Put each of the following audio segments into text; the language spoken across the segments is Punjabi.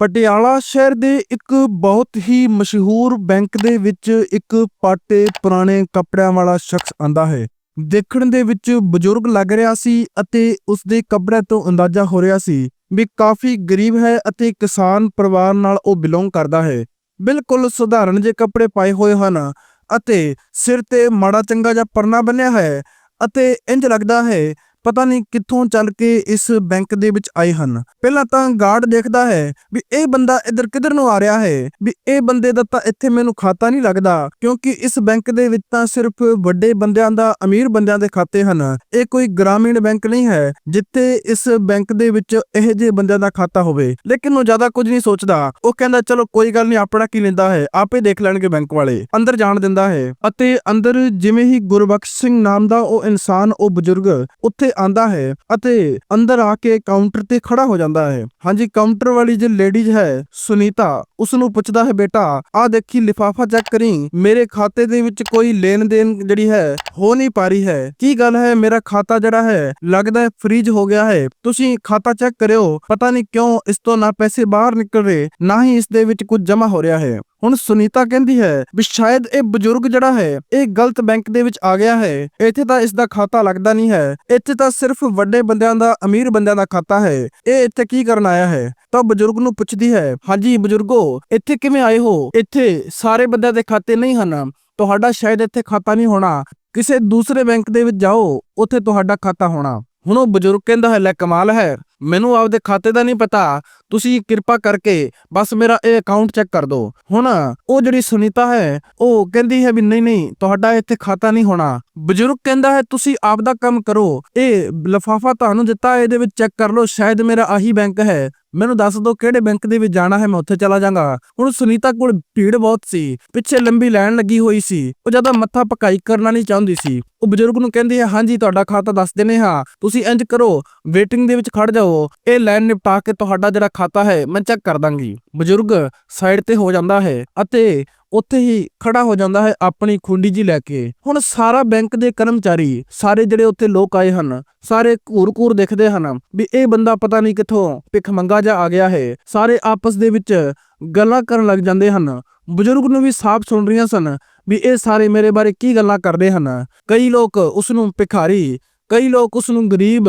ਪਟਿਆਲਾ ਸ਼ਹਿਰ ਦੇ ਇੱਕ ਬਹੁਤ ਹੀ ਮਸ਼ਹੂਰ ਬੈਂਕ ਦੇ ਵਿੱਚ ਇੱਕ ਪਾਟੇ ਪੁਰਾਣੇ ਕੱਪੜਿਆਂ ਵਾਲਾ ਸ਼ਖਸ ਆਂਦਾ ਹੈ। ਦੇਖਣ ਦੇ ਵਿੱਚ ਬਜ਼ੁਰਗ ਲੱਗ ਰਿਹਾ ਸੀ ਅਤੇ ਉਸ ਦੇ ਕੱਪੜਿਆਂ ਤੋਂ ਅੰਦਾਜ਼ਾ ਹੋ ਰਿਹਾ ਸੀ ਵੀ ਕਾਫੀ ਗਰੀਬ ਹੈ ਅਤੇ ਕਿਸਾਨ ਪਰਿਵਾਰ ਨਾਲ ਉਹ ਬਿਲੋਂਗ ਕਰਦਾ ਹੈ। ਬਿਲਕੁਲ ਸਧਾਰਨ ਜਿਹੇ ਕੱਪੜੇ ਪਾਏ ਹੋਏ ਹਨ ਅਤੇ ਸਿਰ ਤੇ ਮਾੜਾ ਚੰਗਾ ਜਿਹਾ ਪਰਨਾ ਬੰਨਿਆ ਹੈ ਅਤੇ ਇੰਜ ਲੱਗਦਾ ਹੈ ਪਤਾ ਨਹੀਂ ਕਿੱਥੋਂ ਚੱਲ ਕੇ ਇਸ ਬੈਂਕ ਦੇ ਵਿੱਚ ਆਏ ਹਨ। ਪਹਿਲਾਂ ਤਾਂ ਗਾਰਡ ਦੇਖਦਾ ਹੈ ਵੀ ਇਹ ਬੰਦਾ ਇੱਧਰ ਕਿੱਧਰ ਨੂੰ ਆ ਰਿਹਾ ਹੈ, ਵੀ ਇਹ ਬੰਦੇ ਦਾ ਤਾਂ ਇੱਥੇ ਮੈਨੂੰ ਖਾਤਾ ਨਹੀਂ ਲੱਗਦਾ, ਕਿਉਂਕਿ ਇਸ ਬੈਂਕ ਦੇ ਵਿੱਚ ਤਾਂ ਸਿਰਫ ਵੱਡੇ ਬੰਦਿਆਂ ਦਾ, ਅਮੀਰ ਬੰਦਿਆਂ ਦੇ ਖਾਤੇ ਹਨ। ਇਹ ਕੋਈ ਗ੍ਰਾਮੀਣ ਬੈਂਕ ਨਹੀਂ ਹੈ, ਜਿੱਥੇ ਇਸ ਬੈਂਕ ਦੇ ਵਿੱਚ ਇਹੋ ਜਿਹੇ ਬੰਦਿਆਂ ਦਾ ਖਾਤਾ ਹੋਵੇ। ਲੇਕਿਨ ਉਹ ਜ਼ਿਆਦਾ ਕੁਝ ਨਹੀਂ ਸੋਚਦਾ। ਉਹ ਕਹਿੰਦਾ, ਚਲੋ, ਕੋਈ ਗੱਲ ਨਹੀਂ, ਆਪਣਾ ਕੀ ਲੈਂਦਾ ਹੈ? ਆਪੇ ਦੇਖ ਲੈਣਗੇ ਬੈਂਕ ਵਾਲੇ। ਅੰਦਰ ਜਾਣ ਦਿੰਦਾ ਹੈ। ਅਤੇ ਅੰਦਰ ਜਿਵੇਂ ਹੀ ਗੁਰਬਖਸ਼ ਸਿੰਘ ਨਾਮ ਦਾ ਉਹ ਇਨਸਾਨ, ਉਹ ਬਜ਼ੁਰਗ, ਉੱਥੇ ਆਂਦਾ ਹੈ ਅਤੇ ਅੰਦਰ ਆ ਕੇ ਕਾਊਂਟਰ ਤੇ ਖੜਾ ਹੋ ਜਾਂਦਾ ਹੈ। ਹਾਂਜੀ, ਕਾਊਂਟਰ ਵਾਲੀ ਜੋ ਲੇਡੀਜ਼ ਹੈ, ਸੁਨੀਤਾ ਉਸ ਨੂੰ ਪੁੱਛਦਾ ਹੈ, ਬੇਟਾ ਆ ਦੇਖੀ ਲਿਫਾਫਾ ਚੈੱਕ ਕਰੀ। ਮੇਰੇ ਖਾਤੇ ਦੇ ਵਿੱਚ ਕੋਈ ਲੈਣ ਦੇਣ ਜਿਹੜੀ ਹੈ, ਹੋ ਨਹੀਂ ਪਾ ਰਹੀ ਹੈ। ਕੀ ਗੱਲ ਹੈ, ਮੇਰਾ ਖਾਤਾ ਜਿਹੜਾ ਹੈ, ਲੱਗਦਾ ਹੈ ਫ੍ਰੀਜ ਹੋ ਗਿਆ ਹੈ। ਤੁਸੀਂ ਖਾਤਾ ਚੈੱਕ ਕਰਿਓ, ਪਤਾ ਨਹੀਂ ਕਿਉਂ ਇਸ ਤੋਂ ਨਾ ਪੈਸੇ ਬਾਹਰ ਨਿਕਲ ਰਹੇ, ਨਾ ਹੀ ਇਸ ਦੇ ਵਿੱਚ ਕੁਝ ਜਮ੍ਹਾਂ ਹੋ ਰਿਹਾ ਹੈ। ਹੁਣ ਸੁਨੀਤਾ ਕਹਿੰਦੀ ਹੈ ਵੀ ਸ਼ਾਇਦ ਇਹ ਬਜ਼ੁਰਗ ਜਿਹੜਾ ਹੈ, ਇਹ ਗਲਤ ਬੈਂਕ ਦੇ ਵਿੱਚ ਆ ਗਿਆ ਹੈ। ਇੱਥੇ ਤਾਂ ਇਸ ਦਾ ਖਾਤਾ ਲੱਗਦਾ ਨਹੀਂ ਹੈ। ਇੱਥੇ ਤਾਂ ਸਿਰਫ ਵੱਡੇ ਬੰਦਿਆਂ ਦਾ, ਅਮੀਰ ਬੰਦਿਆਂ ਦਾ ਖਾਤਾ ਹੈ। ਇਹ ਇੱਥੇ ਕੀ ਕਰਨ ਆਇਆ ਹੈ? ਤਾਂ ਬਜ਼ੁਰਗ ਨੂੰ ਪੁੱਛਦੀ ਹੈ, ਹਾਂਜੀ ਬਜ਼ੁਰਗੋ, ਇੱਥੇ ਕਿਵੇਂ ਆਏ ਹੋ? ਇੱਥੇ ਸਾਰੇ ਬੰਦਿਆਂ ਦੇ ਖਾਤੇ ਨਹੀਂ ਹਨ। ਤੁਹਾਡਾ ਸ਼ਾਇਦ ਇੱਥੇ ਖਾਤਾ ਨਹੀਂ ਹੋਣਾ। ਕਿਸੇ ਦੂਸਰੇ ਬੈਂਕ ਦੇ ਵਿੱਚ ਜਾਓ, ਉੱਥੇ ਤੁਹਾਡਾ ਖਾਤਾ ਹੋਣਾ। ਹੁਣ ਉਹ ਬਜ਼ੁਰਗ ਕਹਿੰਦਾ ਹੈ, ਲੈ ਕਮਾਲ ਹੈ, ਮੈਨੂੰ ਆਪਦੇ ਖਾਤੇ ਦਾ ਨਹੀਂ ਪਤਾ, ਤੁਸੀਂ ਕਿਰਪਾ ਕਰਕੇ ਬਸ ਮੇਰਾ ਇਹ ਅਕਾਊਂਟ ਚੈੱਕ ਕਰ ਦਿਓ ਹੁਣ ਉਹ ਜਿਹੜੀ ਸੁਨੀਤਾ ਹੈ, ਉਹ ਕਹਿੰਦੀ ਹੈ ਵੀ ਨਹੀਂ ਨਹੀਂ, ਤੁਹਾਡਾ ਇੱਥੇ ਖਾਤਾ ਨਹੀਂ ਹੋਣਾ। ਬਜ਼ੁਰਗ ਕਹਿੰਦਾ ਹੈ, ਤੁਸੀਂ ਆਪਦਾ ਕੰਮ ਕਰੋ, ਇਹ ਲਫਾਫਾ ਤੁਹਾਨੂੰ ਦਿੱਤਾ, ਇਹਦੇ ਵਿੱਚ ਚੈੱਕ ਕਰ ਲਓ, ਸ਼ਾਇਦ ਮੇਰਾ ਆਹੀ ਬੈਂਕ ਹੈ। ਮੈਨੂੰ ਦੱਸ ਦਿਓ ਕਿਹੜੇ ਬੈਂਕ ਦੇ ਵਿੱਚ ਜਾਣਾ ਹੈ, ਮੈਂ ਉੱਥੇ ਚਲਾ ਜਾਵਾਂਗਾ ਹੁਣ ਸੁਨੀਤਾ ਕੋਲ ਭੀੜ ਬਹੁਤ ਸੀ, ਪਿੱਛੇ ਲੰਬੀ ਲਾਈਨ ਲੱਗੀ ਹੋਈ ਸੀ। ਉਹ ਜ਼ਿਆਦਾ ਮੱਥਾ ਪਕਾਈ ਕਰਨਾ ਨਹੀਂ ਚਾਹੁੰਦੀ ਸੀ। ਉਹ ਬਜ਼ੁਰਗ ਨੂੰ ਕਹਿੰਦੀ ਹੈ, ਹਾਂਜੀ, ਤੁਹਾਡਾ ਖਾਤਾ ਦੱਸ ਦਿੰਨੇ ਹਾਂ। ਤੁਸੀਂ ਇੰਜ ਕਰੋ ਵੇਟਿੰਗ ਦੇ ਵਿੱਚ ਖੜ ਜਾਓ। ਇਹ ਲਾਈਨ ਨਿਪਟਾ ਕੇ ਤੁਹਾਡਾ ਜਿਹੜਾ ਖਾਤਾ ਹੈ, ਮੈਂ ਚੈੱਕ ਕਰ ਦਾਂਗੀ। ਬਜ਼ੁਰਗ ਸਾਈਡ ਤੇ ਹੋ ਜਾਂਦਾ ਹੈ ਅਤੇ ਉੱਥੇ ਹੀ ਖੜਾ ਹੋ ਜਾਂਦਾ ਹੈ ਆਪਣੀ ਖੁੰਡੀ ਜੀ ਲੈ ਕੇ। ਹੁਣ ਸਾਰਾ ਬੈਂਕ ਦੇ ਕਰਮਚਾਰੀ, ਸਾਰੇ ਜਿਹੜੇ ਉੱਥੇ ਲੋਕ ਆਏ ਹਨ, ਸਾਰੇ ਘੂਰ-ਘੂਰ ਦੇਖਦੇ ਹਨ ਵੀ ਇਹ ਬੰਦਾ ਪਤਾ ਨਹੀਂ ਕਿੱਥੋਂ ਭਿੱਖ ਮੰਗਾ ਜਾ ਆ ਗਿਆ ਹੈ। ਸਾਰੇ ਆਪਸ ਦੇ ਵਿੱਚ ਗੱਲਾਂ ਕਰਨ ਲੱਗ ਜਾਂਦੇ ਹਨ। ਬਜ਼ੁਰਗ ਨੂੰ ਵੀ ਸਾਫ਼ ਸੁਣ ਰਹੀਆਂ ਸਨ ਵੀ ਇਹ ਸਾਰੇ ਮੇਰੇ ਬਾਰੇ ਕੀ ਗੱਲਾਂ ਕਰਦੇ ਹਨ। ਕਈ ਲੋਕ ਉਸ ਨੂੰ ਭਿਖਾਰੀ, ਕਈ ਲੋਕ ਉਸ ਨੂੰ ਗਰੀਬ